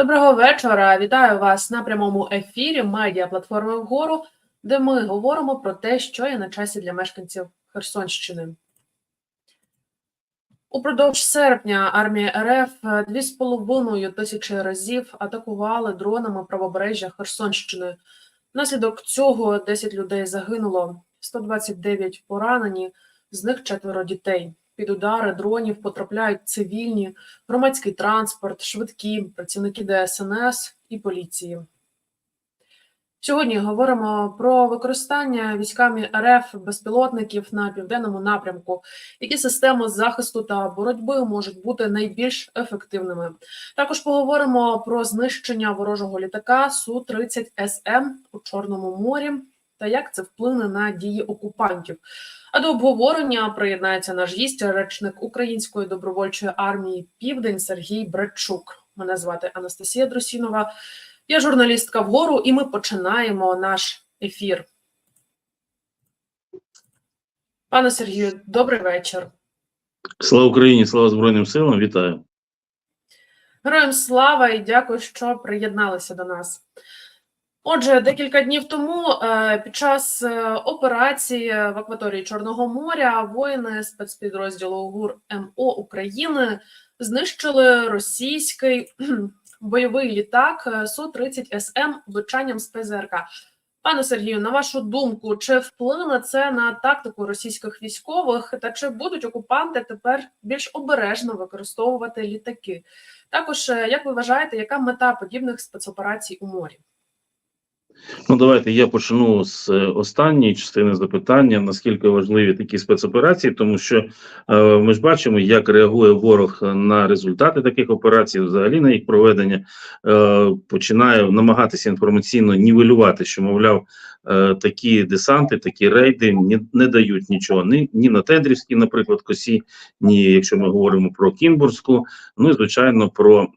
Доброго вечора. Вітаю вас на прямому ефірі медіа платформи вгору, де ми говоримо про те, що є на часі для мешканців Херсонщини. Упродовж серпня армія РФ дві з половиною тисячі разів атакували дронами правобережжя Херсонщини. Внаслідок цього 10 людей загинуло, 129 поранені, з них четверо дітей. Під удари дронів потрапляють цивільні, громадський транспорт, швидкі, працівники ДСНС і поліції. Сьогодні говоримо про використання військами РФ безпілотників на південному напрямку, які системи захисту та боротьби можуть бути найбільш ефективними. Також поговоримо про знищення ворожого літака су 30 СМ у Чорному морі та як це вплине на дії окупантів. А до обговорення приєднається наш гість, речник Української добровольчої армії Південь Сергій Братчук. Мене звати Анастасія Друсінова. Я журналістка вгору, і ми починаємо наш ефір. Пане Сергію, добрий вечір. Слава Україні, слава Збройним силам, вітаю. Героям слава і дякую, що приєдналися до нас. Отже, декілька днів тому е, під час е, операції в акваторії Чорного моря воїни спецпідрозділу ГУР МО України знищили російський бойовий літак су 30 СМ влучанням з ПЗРК. Пане Сергію, на вашу думку, чи вплине це на тактику російських військових, та чи будуть окупанти тепер більш обережно використовувати літаки? Також е, як ви вважаєте, яка мета подібних спецоперацій у морі? Ну, давайте я почну з е, останньої частини запитання: наскільки важливі такі спецоперації, тому що е, ми ж бачимо, як реагує ворог на результати таких операцій, взагалі на їх проведення, е, починає намагатися інформаційно нівелювати, що мовляв. Е, такі десанти, такі рейди ні, не дають нічого. Ні, ні на Тедрівській, наприклад, косі, ні, якщо ми говоримо про Кінбурзьку, ну і звичайно про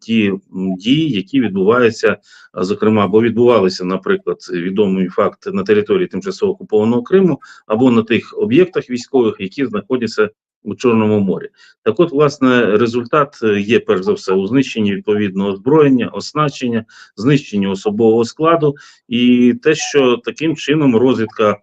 ті дії, які відбуваються, зокрема, або відбувалися, наприклад, відомий факт на території тимчасово окупованого Криму, або на тих об'єктах військових, які знаходяться у Чорному морі. Так, от, власне, результат е, є перш за все у знищенні відповідного озброєння, оснащення, знищенні особового складу, і те, що таким чином розвідка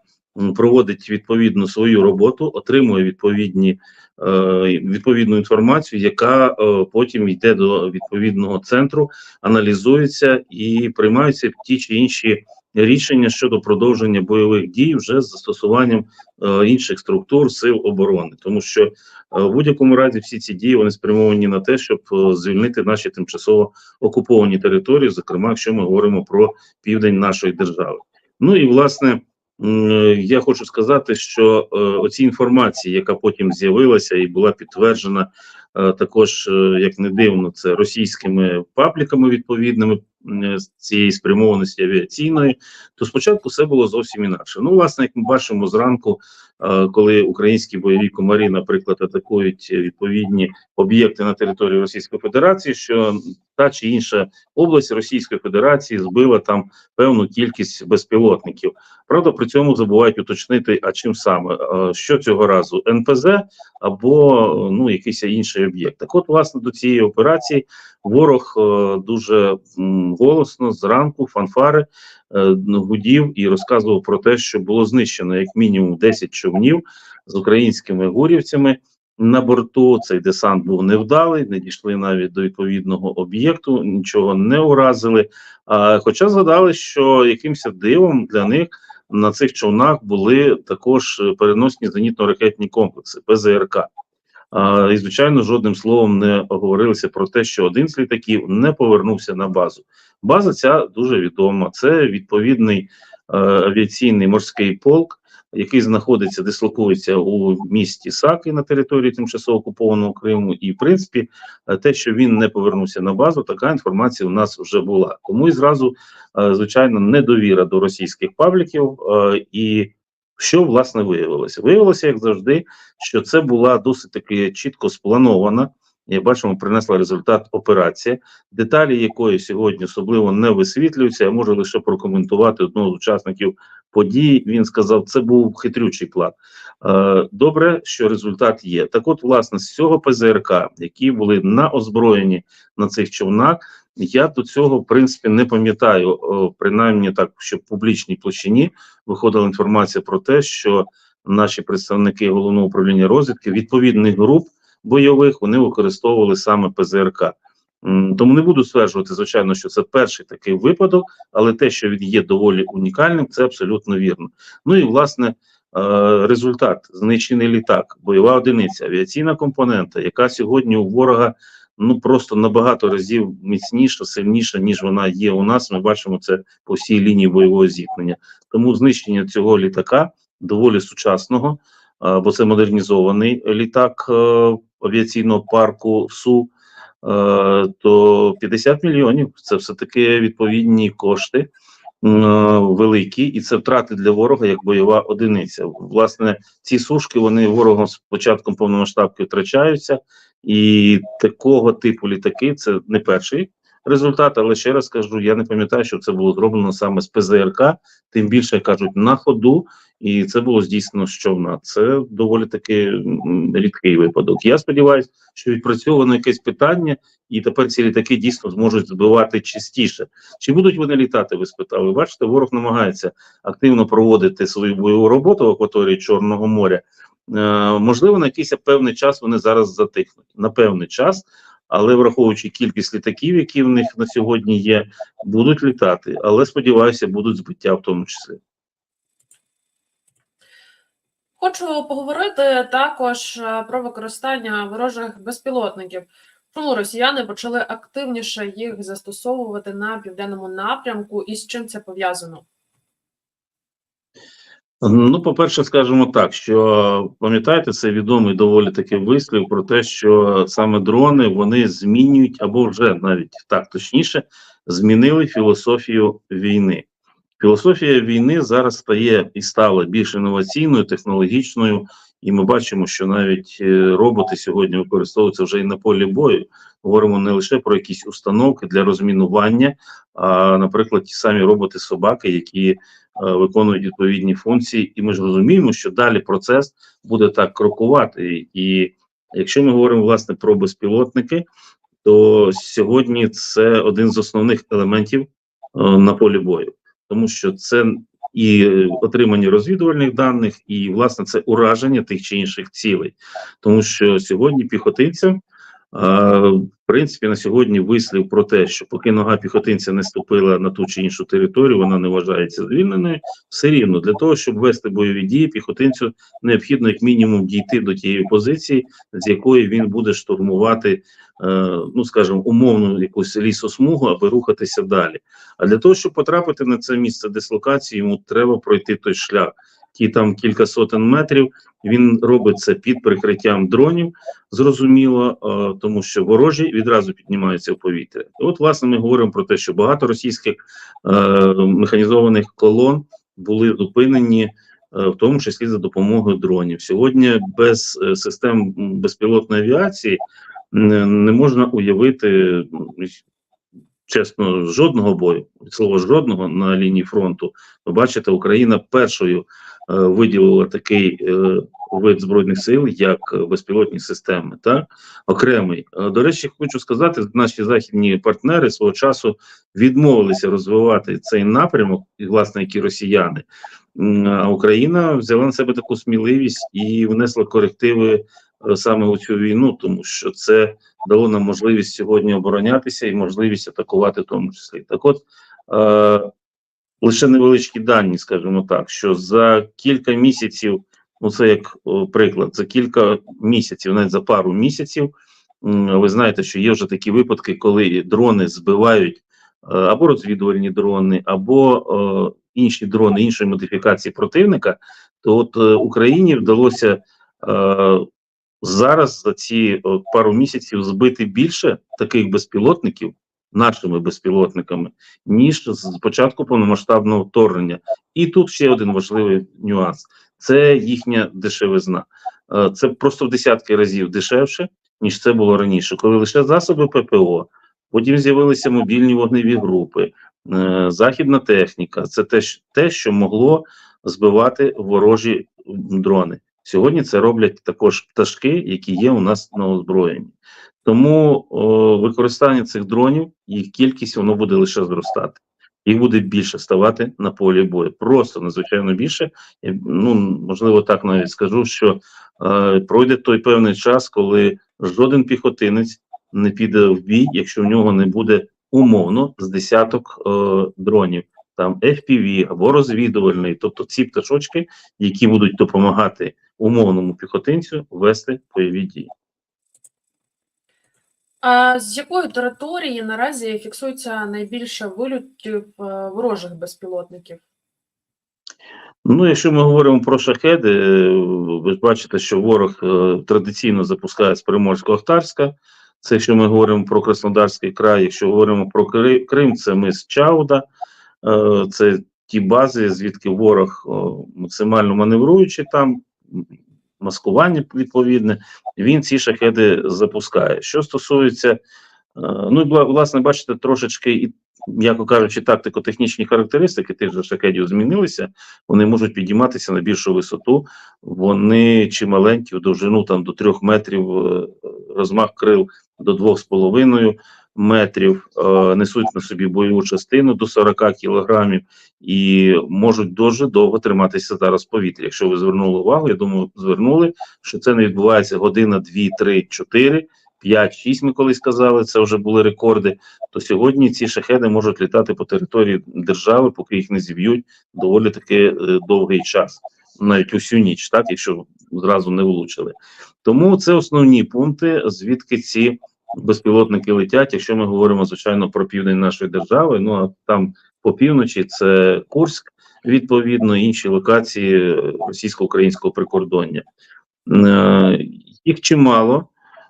проводить відповідно свою роботу, отримує відповідні. е, Відповідну інформацію, яка е, потім йде до відповідного центру, аналізується і приймаються ті чи інші рішення щодо продовження бойових дій вже з застосуванням е, інших структур сил оборони, тому що е, в будь-якому разі всі ці дії вони спрямовані на те, щоб е, звільнити наші тимчасово окуповані території, зокрема, якщо ми говоримо про південь нашої держави. Ну і власне. е, Я хочу сказати, що е, оці інформації, яка потім з'явилася і була підтверджена, також е, як не дивно, це російськими пабліками відповідними з цієї спрямованості авіаційної, то спочатку все було зовсім інакше. Ну, власне, як ми бачимо зранку, е, коли українські бойові комарі, наприклад, атакують відповідні об'єкти на території Російської Федерації, що та чи інша область Російської Федерації збила там певну кількість безпілотників. Правда, при цьому забувають уточнити, а чим саме Е, що цього разу НПЗ або е, ну якийсь інший об'єкт. Так, от, власне, до цієї операції ворог е, дуже голосно зранку фанфари е, гудів і розказував про те, що було знищено як мінімум 10 човнів з українськими гурівцями. На борту цей десант був невдалий, не дійшли навіть до відповідного об'єкту, нічого не уразили. А, хоча згадали, що якимось дивом для них на цих човнах були також переносні зенітно-ракетні комплекси ПЗРК. І, звичайно, жодним словом не оговорилися про те, що один з літаків не повернувся на базу. База ця дуже відома. Це відповідний е, авіаційний морський полк, який знаходиться, дислокується у місті Саки на території тимчасово окупованого Криму. І, в принципі, е, те, що він не повернувся на базу, така інформація у нас вже була. Тому і зразу, е, звичайно, недовіра до російських пабліків. І що власне виявилося? Виявилося, як завжди, що це була досить таки чітко спланована як бачимо, принесла результат операція, деталі якої сьогодні особливо не висвітлюються. Я можу лише прокоментувати одного з учасників подій. Він сказав, це був хитрючий план. Е, Добре, що результат є. Так, от, власне, з цього ПЗРК, які були на озброєні на цих човнах, я до цього в принципі не пам'ятаю, принаймні так, що в публічній площині виходила інформація про те, що наші представники головного управління розвідки відповідних груп бойових вони використовували саме ПЗРК. Тому не буду стверджувати, звичайно, що це перший такий випадок, але те, що він є доволі унікальним, це абсолютно вірно. Ну і власне. е, Результат знищений літак, бойова одиниця, авіаційна компонента, яка сьогодні у ворога ну просто набагато разів міцніша, сильніша, ніж вона є у нас. Ми бачимо це по всій лінії бойового зіткнення. Тому знищення цього літака доволі сучасного, бо це модернізований літак е, авіаційного парку СУ. е, То 50 мільйонів це все таки відповідні кошти е, великі, і це втрати для ворога як бойова одиниця. Власне, ці сушки вони ворогом з початком повномасштабки втрачаються, і такого типу літаки це не перший результат. Але ще раз кажу, я не пам'ятаю, що це було зроблено саме з ПЗРК, тим більше кажуть на ходу, і це було здійснено з човна. Це доволі таки рідкий випадок. Я сподіваюся, що відпрацьовано якесь питання, і тепер ці літаки дійсно зможуть збивати частіше. Чи будуть вони літати? Ви спитали? Бачите, ворог намагається активно проводити свою бойову роботу в акваторії Чорного моря. Е, можливо, на якийсь певний час вони зараз затихнуть. На певний час, але враховуючи кількість літаків, які в них на сьогодні є, будуть літати. Але сподіваюся, будуть збиття в тому числі. Хочу поговорити також е, про використання ворожих безпілотників. Чому росіяни почали активніше їх застосовувати на південному напрямку, і з чим це пов'язано? Ну, по-перше, скажемо так, що пам'ятаєте, це відомий доволі таки вислів про те, що саме дрони вони змінюють або вже навіть так точніше змінили філософію війни. Філософія війни зараз стає і стала більш інноваційною, технологічною, і ми бачимо, що навіть е, роботи сьогодні використовуються вже і на полі бою. Говоримо не лише про якісь установки для розмінування, а, наприклад, ті самі роботи-собаки, які е, виконують відповідні функції, і ми ж розуміємо, що далі процес буде так крокувати. І якщо ми говоримо власне про безпілотники, то сьогодні це один з основних елементів е, на полі бою, тому що це і отримання розвідувальних даних, і власне це ураження тих чи інших цілей, тому що сьогодні піхотинцям. В принципі, на сьогодні вислів про те, що поки нога піхотинця не ступила на ту чи іншу територію, вона не вважається звільненою. Все рівно для того, щоб вести бойові дії, піхотинцю необхідно як мінімум дійти до тієї позиції, з якої він буде штурмувати, е, ну скажімо, умовну якусь лісосмугу, аби рухатися далі. А для того, щоб потрапити на це місце дислокації, йому треба пройти той шлях. Ті там кілька сотень метрів. Він робить це під прикриттям дронів, зрозуміло, тому що ворожі відразу піднімаються в повітря. От, власне, ми говоримо про те, що багато російських е, механізованих колон були зупинені, е, в тому числі за допомогою дронів. Сьогодні без е, систем безпілотної авіації не можна уявити чесно жодного бою, від слова жодного на лінії фронту. Ви бачите, Україна першою виділила такий е, вид збройних сил, як безпілотні системи, так окремий. Е, До речі, хочу сказати, наші західні партнери свого часу відмовилися розвивати цей напрямок, власне як і росіяни. А Україна взяла на себе таку сміливість і внесла корективи е, саме у цю війну, тому що це дало нам можливість сьогодні оборонятися і можливість атакувати в тому числі. Так, от е, лише невеличкі дані, скажімо так, що за кілька місяців, ну це як приклад, за кілька місяців, навіть за пару місяців, ви знаєте, що є вже такі випадки, коли дрони збивають е, або розвідувальні дрони, або е, інші дрони іншої модифікації противника, то от е, Україні вдалося е, зараз за ці пару місяців збити більше таких безпілотників нашими безпілотниками, ніж з початку повномасштабного вторгнення. І тут ще один важливий нюанс: це їхня дешевизна. Е, Це просто в десятки разів дешевше, ніж це було раніше, коли лише засоби ППО, потім з'явилися мобільні вогневі групи, е, західна техніка. Це те, те, що могло збивати ворожі дрони. Сьогодні це роблять також пташки, які є у нас на озброєнні. Тому о, використання цих дронів, їх кількість воно буде лише зростати. Їх буде більше ставати на полі бою. Просто надзвичайно більше. Ну можливо, так навіть скажу, що е, пройде той певний час, коли жоден піхотинець не піде в бій, якщо в нього не буде умовно з десяток е, дронів, там FPV або розвідувальний, тобто ці пташочки, які будуть допомагати умовному піхотинцю вести бойові дії. А з якої території наразі фіксується найбільше вильотів е, ворожих безпілотників? Ну, якщо ми говоримо про шахеди, е, ви бачите, що ворог е, традиційно запускає з Приморсько-Ахтарська. Це якщо ми говоримо про Краснодарський край, якщо говоримо про Крим, це ми з Чауда, це ті бази, звідки ворог максимально маневруючи там, маскування відповідне, він ці шахеди запускає. Що стосується, е, ну і власне, бачите, трошечки і, м'яко кажучи, тактико-технічні характеристики тих же шахедів змінилися, вони можуть підійматися на більшу висоту, вони чи маленькі в довжину там до трьох метрів, е, розмах крил до двох з половиною метрів, е, несуть на собі бойову частину до 40 кілограмів і можуть дуже довго триматися зараз в повітрі. Якщо ви звернули увагу, я думаю, звернули, що це не відбувається година, дві, три, чотири. 5-6 ми колись казали, це вже були рекорди. То сьогодні ці шахеди можуть літати по території держави, поки їх не зіб'ють доволі таки е, довгий час, навіть усю ніч, так якщо зразу не влучили. Тому це основні пункти, звідки ці безпілотники летять. Якщо ми говоримо звичайно про південь нашої держави, ну а там по півночі це Курськ, відповідно, інші локації е, російсько-українського прикордоння. Е, Їх чимало.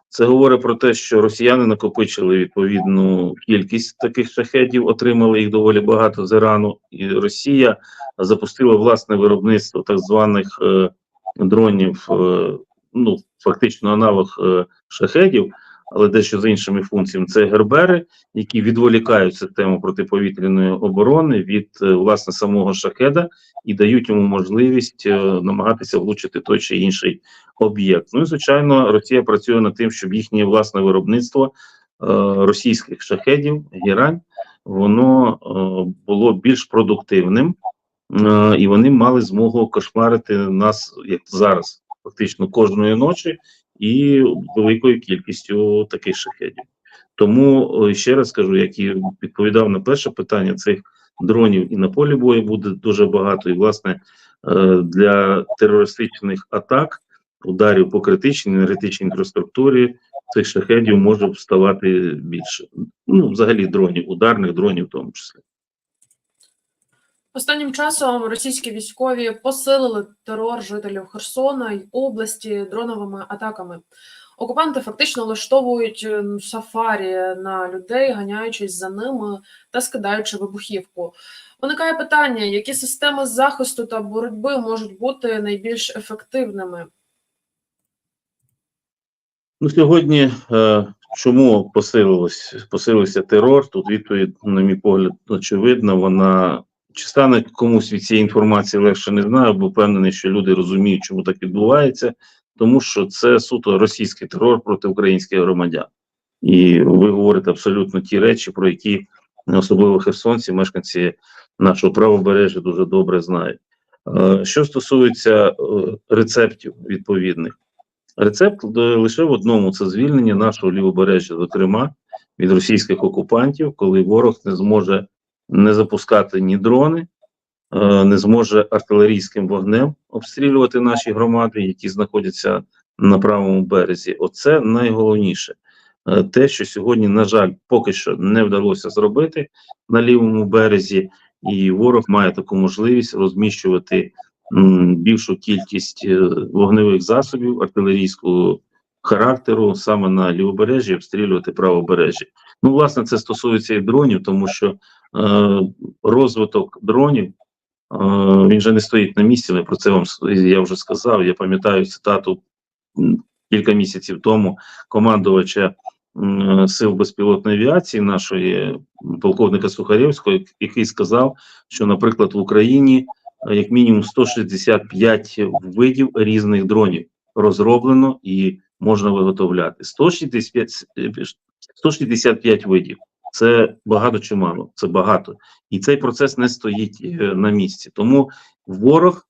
Це говорить про те, що росіяни накопичили відповідну кількість таких шахедів, отримали їх доволі багато з Ірану, і Росія запустила власне виробництво так званих е, дронів, е, ну фактично аналог е, шахедів, але дещо з іншими функціями. Це гербери, які відволікають систему протиповітряної оборони від е, власне самого шахеда і дають йому можливість е, намагатися влучити той чи інший об'єкт. Ну і звичайно, Росія працює над тим, щоб їхнє власне виробництво е, російських шахедів, гірань, воно було більш продуктивним, і вони мали змогу кошмарити нас як зараз, фактично кожної ночі, і великою кількістю таких шахедів. Тому е, ще раз кажу, як і відповідав на перше питання, цих дронів і на полі бою буде дуже багато, і власне е, для терористичних атак ударів по критичній енергетичній інфраструктурі цих шахедів може вставати більше. Ну, взагалі, дронів, ударних дронів в тому числі. Останнім часом російські військові посилили терор жителів Херсона й області дроновими атаками. Окупанти фактично влаштовують е, сафарі на людей, ганяючись за ними та скидаючи вибухівку. Виникає питання, які системи захисту та боротьби можуть бути найбільш ефективними. Ну, сьогодні е, чому посилилось, посилився терор? Тут відповідь, на мій погляд, очевидна. Вона чи стане комусь від цієї інформації легше не знаю, бо впевнений, що люди розуміють, чому так відбувається, тому що це суто російський терор проти українських громадян. І ви говорите абсолютно ті речі, про які особливо херсонці, мешканці нашого правобережжя дуже добре знають. Е, Що стосується е, рецептів відповідних, рецепт е, лише в одному: це звільнення нашого лівобережжя, зокрема від російських окупантів, коли ворог не зможе не запускати ні дрони, е, не зможе артилерійським вогнем обстрілювати наші громади, які знаходяться на правому березі. Оце найголовніше. Е, Те, що сьогодні, на жаль, поки що не вдалося зробити на лівому березі, і ворог має таку можливість розміщувати більшу кількість е, вогневих засобів артилерійського характеру саме на лівобережжі, обстрілювати правобережжя. Ну, власне, це стосується і дронів, тому що розвиток дронів. е, Він же не стоїть на місці. Ми про це вам я вже сказав. Я пам'ятаю цитату кілька місяців тому командувача сил безпілотної авіації нашої полковника Сухарєвського, який сказав, що, наприклад, в Україні е, як мінімум 165 видів різних дронів розроблено і можна виготовляти. 165, е, 165 видів. Це багато чи мало, це багато. І цей процес не стоїть е, на місці. Тому ворог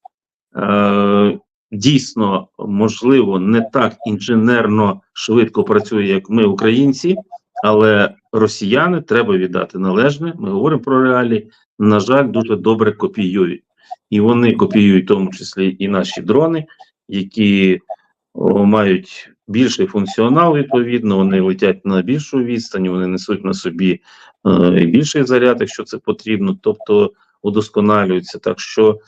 е, дійсно, можливо, не так інженерно швидко працює, як ми, українці, але росіяни треба віддати належне. Ми говоримо про реалії. На жаль, дуже добре копіюють. І вони копіюють в тому числі і наші дрони, які о, мають більший функціонал, відповідно, вони летять на більшу відстань, вони несуть на собі е, більший заряд, якщо це потрібно, тобто удосконалюються. Так що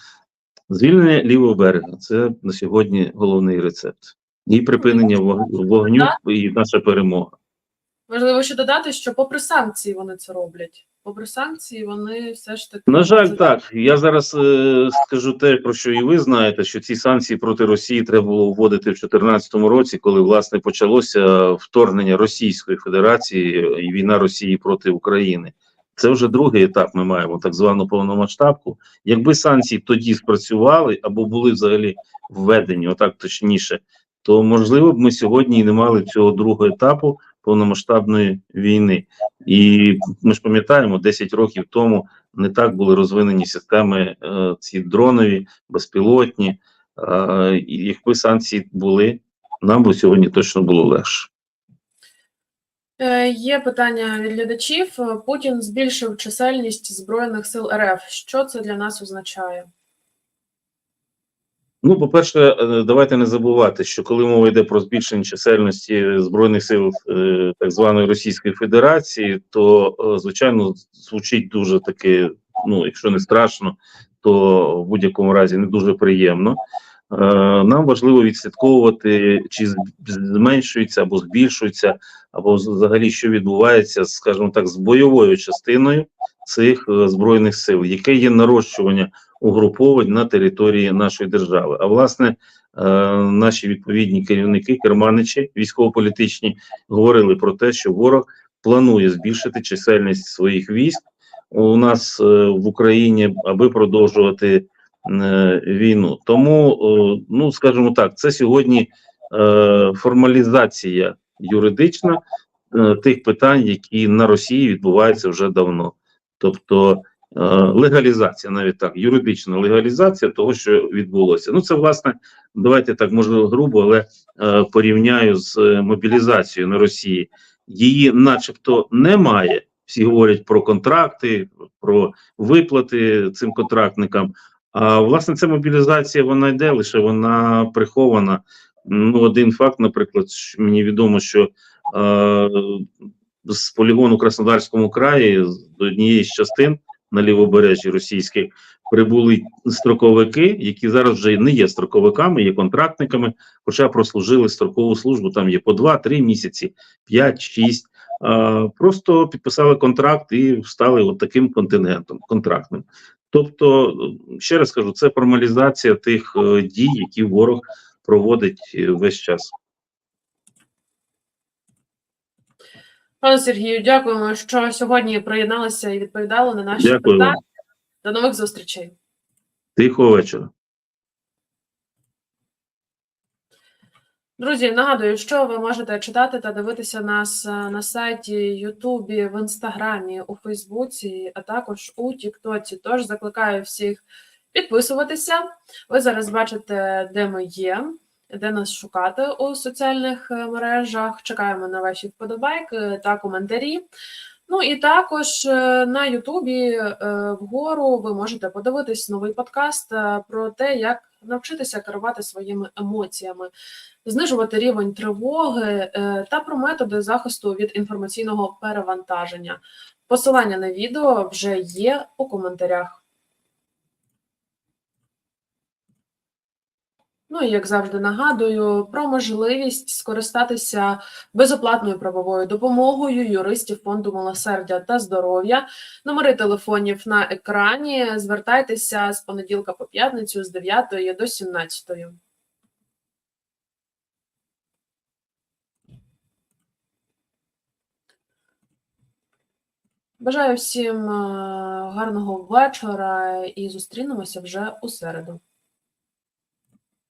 звільнення лівого берега це на сьогодні головний рецепт. І припинення вог- вогню, і наша перемога. Важливо ще додати, що попри санкції вони це роблять. Попри санкції, вони все ж таки На жаль, Це- так. Я зараз е, скажу те, про що і ви знаєте, що ці санкції проти Росії треба було вводити в 2014 році, коли власне почалося вторгнення Російської Федерації і війна Росії проти України. Це вже другий етап. Ми маємо так звану повномасштабку. Якби санкції тоді спрацювали або були взагалі введені, отак точніше, то можливо б ми сьогодні і не мали цього другого етапу повномасштабної війни. І ми ж пам'ятаємо, 10 років тому не так були розвинені системи е, ці дронові, безпілотні. Е, якби санкції були, нам би сьогодні точно було легше. Е, Є питання від глядачів. Путін збільшив чисельність збройних сил РФ. Що це для нас означає? Ну, по-перше, е, давайте не забувати, що коли мова йде про збільшення чисельності збройних сил е, так званої Російської Федерації, то е, звичайно звучить дуже таки, ну якщо не страшно, то в будь-якому разі не дуже приємно. Нам важливо відслідковувати, чи зменшується або збільшується, або взагалі що відбувається, скажімо так, з бойовою частиною цих збройних сил, яке є нарощування угруповань на території нашої держави. А власне, е, наші відповідні керівники, керманичі військово-політичні, говорили про те, що ворог планує збільшити чисельність своїх військ у нас е, в Україні, аби продовжувати е, війну. Тому, ну скажімо так, це сьогодні формалізація юридична тих питань, які на Росії відбуваються вже давно. Тобто легалізація, навіть так, юридична легалізація того, що відбулося. Ну, це власне, давайте так можливо грубо, але е, порівняю з е, мобілізацією на Росії. Її, начебто, немає. Всі говорять про контракти, про виплати цим контрактникам. А власне, ця мобілізація вона йде, лише вона прихована. Ну, один факт, наприклад, мені відомо, що е, з полігону Краснодарському краї з- однієї з частин на лівобережжі російських прибули строковики, які зараз вже не є строковиками, є контрактниками, хоча прослужили строкову службу. Там є по 2-3 місяці, 5-6. А, просто підписали контракт і стали от таким контингентом контрактним. Тобто, ще раз кажу, це формалізація тих е, дій, які ворог проводить е, весь час. Пане Сергію, дякуємо, що сьогодні приєдналися і відповідали на наші Дякую питання. До нових зустрічей. Тихого вечора. Друзі, нагадую, що ви можете читати та дивитися нас е, на сайті, Ютубі, в Інстаграмі, у Фейсбуці, а також у Тіктоці. Тож закликаю всіх підписуватися. Ви зараз бачите, де ми є, де нас шукати у соціальних е, мережах. Чекаємо на ваші вподобайки та коментарі. Ну і також е, на Ютубі е, вгору ви можете подивитись новий подкаст про те, як навчитися керувати своїми емоціями знижувати рівень тривоги та про методи захисту від інформаційного перевантаження. Посилання на відео вже є у коментарях. Ну і як завжди нагадую про можливість скористатися безоплатною правовою допомогою юристів фонду милосердя та здоров'я. Номери телефонів на екрані. Звертайтеся з понеділка по п'ятницю з 9 до 17. Бажаю всім е, гарного вечора і зустрінемося вже у середу.